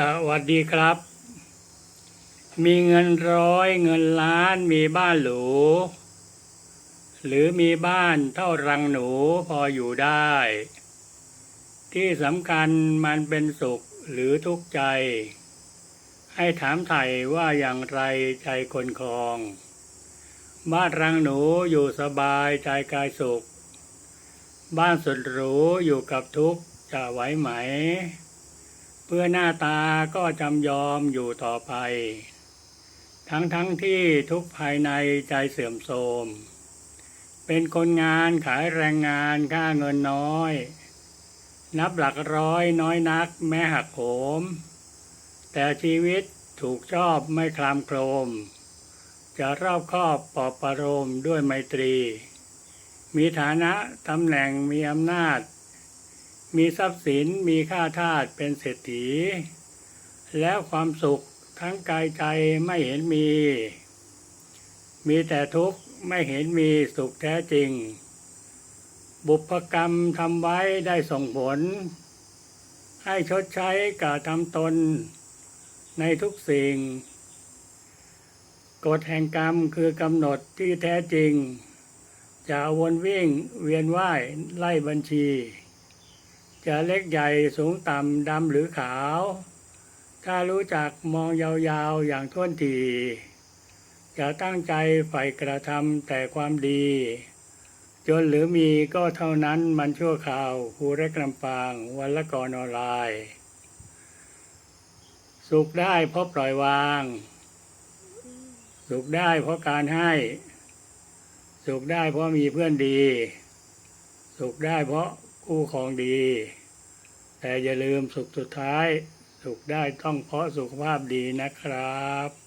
สวัสดีครับ มีเงินร้อยเงินล้านมีบ้านหรู หรือมีบ้านเท่ารังหนูพออยู่ได้ ที่สำคัญมันเป็นสุขหรือทุกข์ใจ ให้ถามไถ่ว่าอย่างไรใจคนครอง บ้านรังหนูอยู่สบายใจกายสุข บ้านสุดหรูอยู่กับทุกข์จะไหวไหม เพื่อหน้าตาก็จำยอมอยู่ต่อไป ทั้งทั้งที่ทุกภายในใจเสื่อมโทรม เป็นคนงานขายแรงงานค่าเงินน้อย นับหลักร้อยน้อยนักแม้หักโหม แต่ชีวิตถูกชอบไม่คลามโครม จะรอบครอบปอบประโลมด้วยไมตรี มีฐานะตำแหน่งมีอำนาจ มีทรัพย์สินมีค่าทาสเป็นเศรษฐี แล้วความสุขทั้งกายใจไม่เห็นมี มีแต่ทุกข์ไม่เห็นมีสุขแท้จริง บุพกรรมทำไว้ได้ส่งผล ให้ชดใช้กาทำตน ในทุกสิ่ง กฎแห่งกรรมคือกำหนดที่แท้จริง จะวนวิ่งเวียนว่ายไล่บัญชี จะเล็กใหญ่สูงต่ำดำหรือขาว ถ้ารู้จักมองยาวๆอย่างท่วนทีจะตั้งใจใฝ่กระทำแต่ความดี จนหรือมีก็เท่านั้นมันชั่วคราวครูเล็กลำปางวันละกรออนไลน์สุขได้เพราะปล่อยวาง สุขได้เพราะการให้ สุขได้เพราะมีเพื่อนดี สุขได้เพราะ คู่ครองดี แต่อย่าลืมสุขสุดท้าย สุขได้ต้องเพราะสุขภาพดีนะครับ